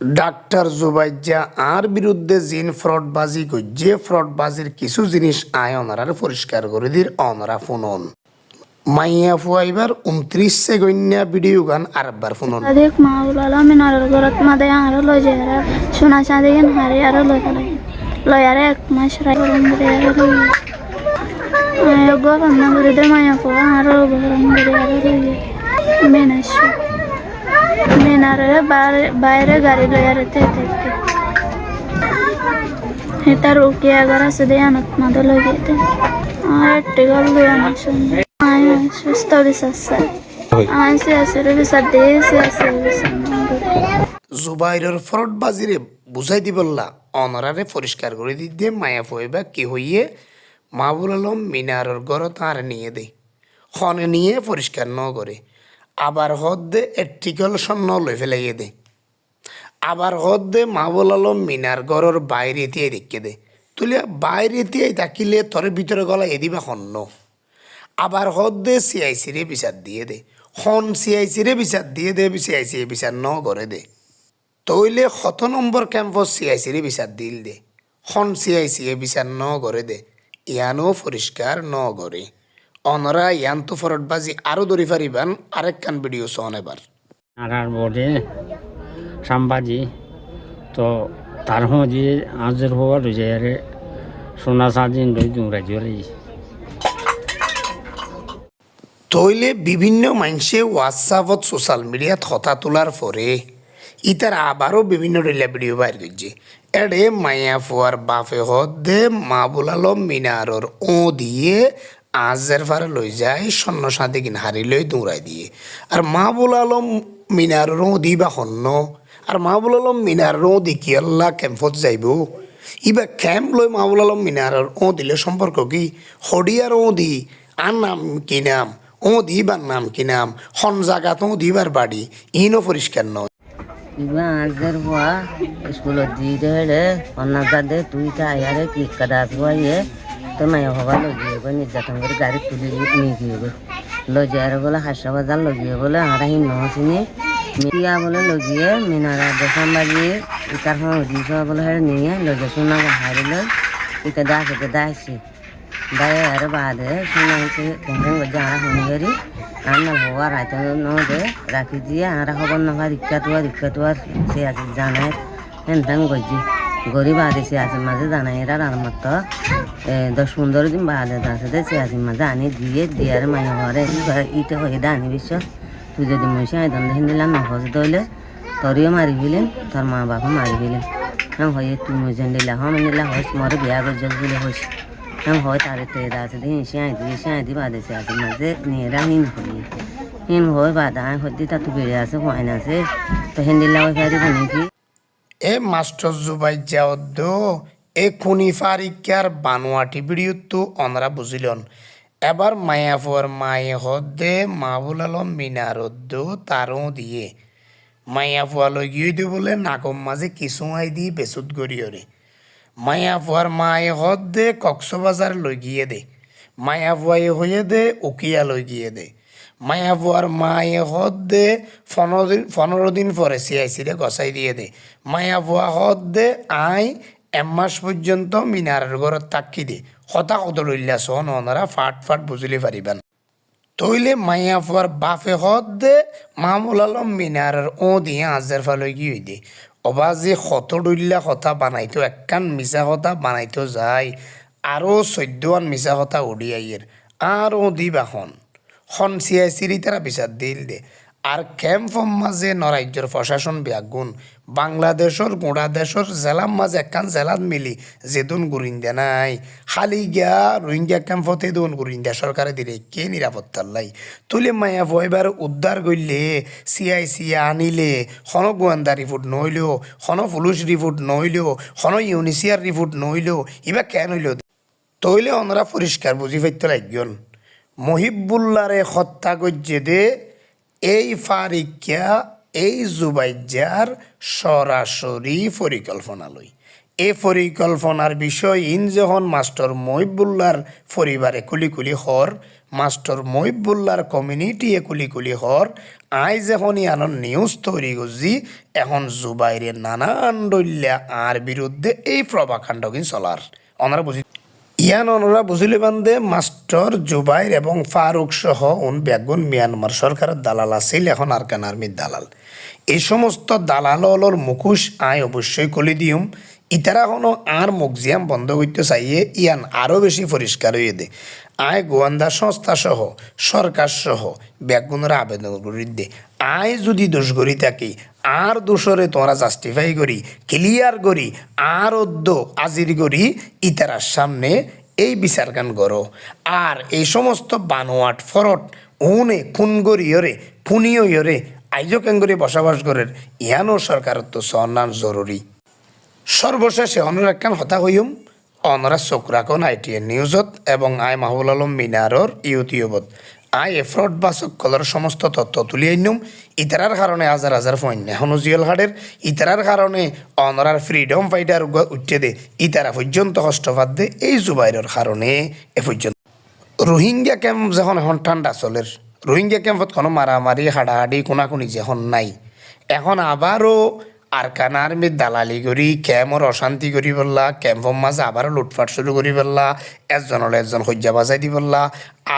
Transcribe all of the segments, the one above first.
Doctor জুবাইজা আর বিরুদ্ধে জিন ফ্রডবাজি যে ফ্রডবাজির কিছু জিনিস আয় অনারার পরিষ্কার করে দির, অনরা ফোনন। মাইয়া ফুয়াইবার উনত্রিশ সেগন্যা ভিডিও গান আরবার ফোনন। সাদিক মাউলালা মিনারের ঘরত মাদে আরও লই যায় সোনা চাঁদি হারে আরও লই ফেলে লই আরে এক মাস রাই গরম করে আরও লই আয় গো কান্না করে দে কো আরও গরম করে মেনাস মেনারে বাইরে বাইরে গাড়ি লই আর তে তে হেতা আগার আছে দে আনত মাদে লই গেতে আর টিগল লই আনাস আয় সুস্থ বিশ্বাস আয় সে আছে রে বিশ্বাস দে সে আছে বিশ্বাস জুবাইরের ফ্রডবাজিরে বুঝাই দিবল্লা অনরারে পরিষ্কার করে দিতে মায়া ফুয়াইবা কি হইয়ে। মাহবুল আলম মিনারের ঘর তার নিয়ে দে। খনে নিয়ে পরিষ্কার ন করে। আবার দে এটিকল স্বর্ণ লই ফেলাইয়ে দে। আবার হদ দে মাহবুল আলম মিনার ঘরের বাইরে দিয়ে দেখে দে। তুলিয়া বাইরে দিয়ে থাকিলে তোর ভিতরে গলা এদিবা খন্ন আবার হদ দে সিআইসি রে বিচার দিয়ে দে। খন সিআইসি রে বিচার দিয়ে দে সিআইসি বিচার ন করে দে। তইলে শত নম্বৰ কেম্পত চি আই চিৰে বিচাৰ দিল দে। খন চি আই চিয়ে বিচাৰ ন কৰে দে। ইয়ানো পৰিষ্কাৰ ন কৰে অনৰা ইয়ানটো ফৰত বাজি আৰু দৌৰি পাৰিবান আরেক কান ভিডিঅ' চন এবাৰ আনার বোর্ডে সাম্বাজি তো তার মধ্যে আজের হওয়া রয়েছে আরে সোনা সাজিন রই দুমরা জলে তইলে বিভিন্ন মানুষে হোৱাটছআপত ছ'চিয়েল মিডিয়াত হতা তোলাৰ পরে ইতার আবারও বিভিন্ন রিলা ভিডিও বাইর করছে এডে মায়া ফুয়ার বাফে হদে মাবুল আলম মিনারর ও দিয়ে আজের ফারে লই যায় স্বর্ণ সাথে কিন হারি লই দৌড়াই দিয়ে। আর মাহবুল আলম মিনার রোদি বা হন্য। আর মাহবুল আলম মিনার রোদি কি আল্লাহ ক্যাম্পত যাইব? ইবা ক্যাম্প লই মাহবুল আলম মিনার ও দিলে সম্পর্ক কি? হডিয়ার ও দি আর নাম কি নাম? ও দিবার নাম কি নাম? হন জাগাত ও দিবার বাড়ি ইনও পরিষ্কার নয়। ইবা আজের বুয়া, স্কুলত দি রে দে তুই তাই আয়ারে কি কাদা বুয়া ইয়ে। তো মায়া হবা লগিয়ে গো নির্যাতন করে গাড়ি তুলি নিয়ে গিয়ে গো লজিয়ার বলে হাসা বাজার লগিয়ে বলে আমরা হিন নহসিনি মিয়া বলে লগিয়ে মিনারা দেখান বাজিয়ে ইতার হন দিছ বলে হেড়ে নিয়ে লগে সোনা হারিলে ইতা দাসে দাসি দায়ে আর বাদে সোনা হচ্ছে কেমন গজা আমরা হনি গেরি আমরা হওয়া রাতে নদে রাখি দিয়ে আমরা খবর নভা রিক্কা তোয়া রিক্কা তোয়ার সে আছে জানায় হেনতাম গজি গরিব আদে সে আছে মাঝে জানাই এরা আর মতো। দশ পনেরো দিন বাদে দাসে সে আছে মাঝে আনি দিয়ে দিয়ার মাই ঘরে ইটা হয়ে দা আনি বিশ্ব। তুই যদি মহিষা আই দন্দ হিন্দিলাম নহজ দইলে, তরিও মারি ফেলেন তোর মা বাবা মারি ফেলেন হ্যাঁ হয়ে, তুই মজেন দিলা হ্যাঁ নিলা হস, মরে বিয়া গজল বলে হস। হ্যাঁ হয়, তারে তে দাসে দিয়ে সে আই দিয়ে সে আই দি, বাদে সে আছে মাঝে নিয়েরা হিন হই হিন হয়, বাদা আই হদ্দি তা তুই বেড়ে আছে, হয় না আছে তো হিন্দিলা ওই ফেরি নাকি এ মাস্টার জুবাই যাওদ্দ এ খুনি ফারিকার বানোয়াটি ভিডিওতো অনরা বুঝিলন। এবার মায়াফর মায়ে হদ্দে মাহবুল আলম মিনারদ্দ তারও দিয়ে। মায়াফুয়া লই গিয়ে দি বলে নাকম মাঝে কিছু আই দি বেসুত গড়িয়রে মায়াফুয়ার মায়ে হদ্দে কক্সবাজার লই গিয়ে দে। মায়াফুয়াই হয়ে দে, উকিয়া লই গিয়ে দে মায়াবুয়ার মায়ে হদ দে, পনেরো দিন পরে সিআইসিরে গসাই দিয়ে দে। মায়াবুয়া হদ দে, আই এক মাস পর্যন্ত মিনারের ঘরত তাকি দে। হতা কত লইলা সন ওনারা ফাট ফাট বুঝলি পারিবেন। তইলে মায়াবুয়ার বাফে হদ দে, মামুল আলম মিনারের ও দিয়ে আজের ফালে গিয়ে দে অবা যে শত ডইল্লা কথা বানাইতো, একখান মিছা কথা বানাইতো যায়। আরও চৈদ্যৱান মিছা কথা আর ও দিবাখন খন সিআইসিরি তারা বিচার দিল দে। আর ক্যাম্পম মাঝে নরাজ্যর প্রশাসন ব্যাগুণ বাংলাদেশর গোড়া দেশর জেলার মাঝে একখান জেলাত মিলি যেদুন গুরিন্দা নাই। খালি গিয়া রোহিঙ্গা ক্যাম্পতে দুন গুরিন্দা সরকারে দিলে কে নিরাপত্তার লাই। তুলে মায়া ভয়বার উদ্ধার করলে সিআই সিয়া আনিলে খন গোয়েন্দা রিপোর্ট নইলেও খন পুলিশ রিপোর্ট নইলেও খন ইউনিসিয়ার রিপোর্ট নইলেও, ইবা কেন হইলেও তইলে অনরা পরিষ্কার বুঝি পাইতে লাগন মহিবুল্লারে হত্যা করছে দে, এই ফারিকা এই জুবাইজার সরাসরি পরিকল্পনা লই এই পরিকল্পনার বিষয় ইন যখন মাস্টার মহিবুল্লার পরিবারে কুলি কুলি হর, মাস্টার মহিবুল্লার কমিউনিটি এ কুলি কুলি হর, আই যখন ইয়ানোর নিউজ তৈরি করছি, এখন জুবাইরে নানান দল্যা আর বিরুদ্ধে এই প্রভাকাণ্ড কিন চলার। ওনারা বুঝি ইয়ান অনুরা বুঝিলিবান্দে মাস্টার জুবাইর এবং ফারুক সহ উন বেগুন মিয়ানমার সরকারের দালাল আছিল এখন আরকান আর্মির দালাল। এই সমস্ত দালালর মুখোশ আয় অবশ্যই কলি দিউম ইতারা কোনো আর মুগজিয়াম বন্ধ করতে চাইয়ে ইয়ান আরও বেশি পরিষ্কার হয়ে দে আয় গোয়েন্দা সংস্থা সহ সরকার সহ বেগুনের আবেদন করি দে। আয় যদি দোষ করি থাকি আর দোষরে তোমরা জাস্টিফাই করি ক্লিয়ার করি আর অদ্য আজির করি ইতারার সামনে এই বিচার গান করো আর এই সমস্ত বানোয়াট ফরট উনে খুন গরিয়রে ফুনিয়রে আইজো কেঙ্গরি বসবাস করের ইহানো সরকারের তো সন্মান জরুরি সর্বশেষে অনুরাক্ষণ হতা হইম অনরা চক্রাকন আইটিএন নিউজত এবং আই মাহবুল আলম মিনারর ইউটিউবত। আই এফ্রড বা সকলের সমস্ত তথ্য তুলি আইনুম। ইতারার কারণে হাজার হাজার ফৈন্য এখনও জিয়ল হাটের ইতারার কারণে অনরার ফ্রিডম ফাইটার উঠতে দে ইতারা পর্যন্ত কষ্টপাত দে। এই জুবাইরের কারণে এ পর্যন্ত রোহিঙ্গা ক্যাম্প যখন এখন ঠান্ডা চলের রোহিঙ্গা ক্যাম্পত কোনো মারামারি হাডাহাডি কোনাকুনি যখন নাই। এখন আবারও আরকান আর্মির দালালি করি ক্যাম্পর অশান্তি করি বললা ক্যাম্পর মাঝে আবারও লুটপাট শুরু করি বললা একজনের একজন শয্যা বাজাই দি বললা,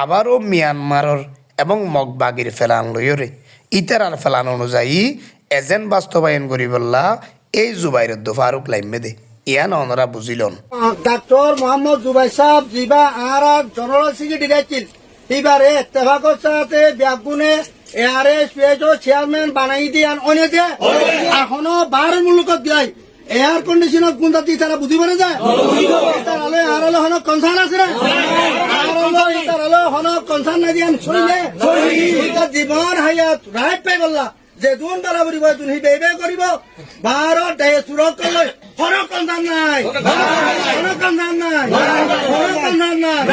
আবারও মিয়ানমারর এবং মগবাগির ফেলান লইরে ইতারার ফেলান অনুযায়ী এজেন্ট বাস্তবায়ন করি বললা, এই জুবাইরদ্দ ফারুক লাইমে দে। ইয়ান অনরা বুঝিলন। ডাক্তার মোহাম্মদ জুবাই সাহেব যিবা আর আর জেনারেল সেক্রেটারি আছিল এবারে ইত্তেফাকর সাথে এআরএস পিএইচও চেয়ারম্যান বানাই দিয়ান অনেকে এখনও বার মুলুকত এয়ার গুণটা দি তারা বুঝিব না যায় আর কনসার্ন আছে না? আর কনসার্ন না শুনিলে জীবন বললা যে দুন তারা বুড়িব তুন হি বেবে করিব ভারত দেহে লই হন কনসার্ন নাই। হন কনসার্ন নাই। হন কনসার্ন নাই।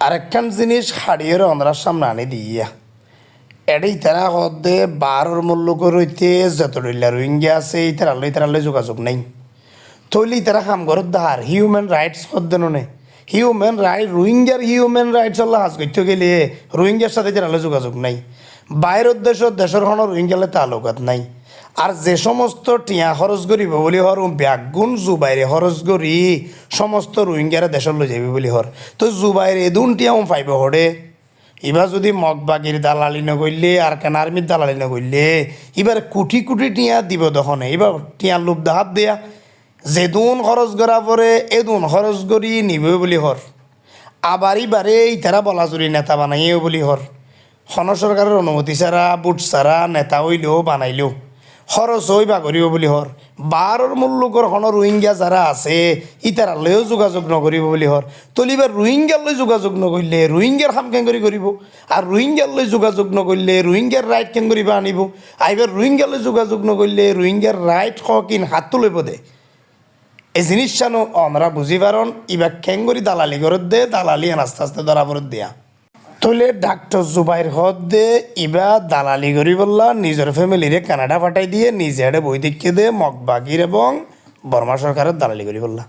আরেকখান জিনিস হাড়িয়ে অন্ধ্রার সামনে আনি দিয়া। এটাই তারা হদে বারোর মূল্য রইতে যত রইলা রোহিঙ্গা আছে এই তারা লই তারা লই যোগাযোগ নাই। তৈলি তারা কাম করত দাহার হিউম্যান রাইটস হদ্দেন নে হিউম্যান রাইট রোহিঙ্গার হিউম্যান রাইটস আল্লাহ হাজ করতে গেলে রোহিঙ্গার সাথে তারা লই যোগাযোগ নাই। বাইরের দেশত দেশের কোনো রোহিঙ্গালে তালুকাত নাই। আর যে সমস্ত টিয়া খরচ করিব বলি হর ব্যাগুণ জুবাইরে খরচ করি, সমস্ত রোহিঙ্গারে দেশত লৈ যাবি বুলি হর। তো জুবাইরে এদুন টিয়া ফাইব হরে। এবার যদি মগবাগির দালালি নগরলে আর কেন আর্মির দালালি নগরলে এবার কুটি কুটি টিয়া দিব দখনে এবার টিয়া লোভ দাহাত দেয়া। যেদুন খরচ করা পরে এদুন খরচ করি নিবে বুলি হর আবার এবারে ইতারা বলাজুরি নেতা বানাইও বুলি হর খন সরকারের অনুমতি ছাড়া, বুট ছাড়া নেতা হইলেও বানাইলেও। খরচ হই বাগরিব বুলি হর বারোর মূল্যকর হন রোহিঙ্গা যারা আছে ইতারা লৈও যোগাযোগ নকৰিব বুলি হর তলিবার রোহিঙ্গার লৈ যোগাযোগ নকৰিলে রোহিঙ্গার কাম কেন কৰি কৰিব, আৰু রোহিঙ্গার লৈ যোগাযোগ নকৰিলে রোহিঙ্গার রাইট কেন কৰিব আনিব আইবার রোহিঙ্গার লৈ যোগাযোগ নকৰিলে রোহিঙ্গার রাইট কিন হাত তুলিব দে এই জিনিস জানো আমরা বুঝি পারন ইবা কেঙ্গরি দালালি করত দে, দালালি আস্তে আস্তে ধরা পড়ত দিয়া। তইলে ডাক্তার জুবাইর দে ইবা দালালি করি বললা নিজের ফ্যামিলিরে কানাডা পাঠাই দিয়ে নিজের দেখিয়ে দে মগবাগির এবং বর্মা সরকারের দালালি করি বললা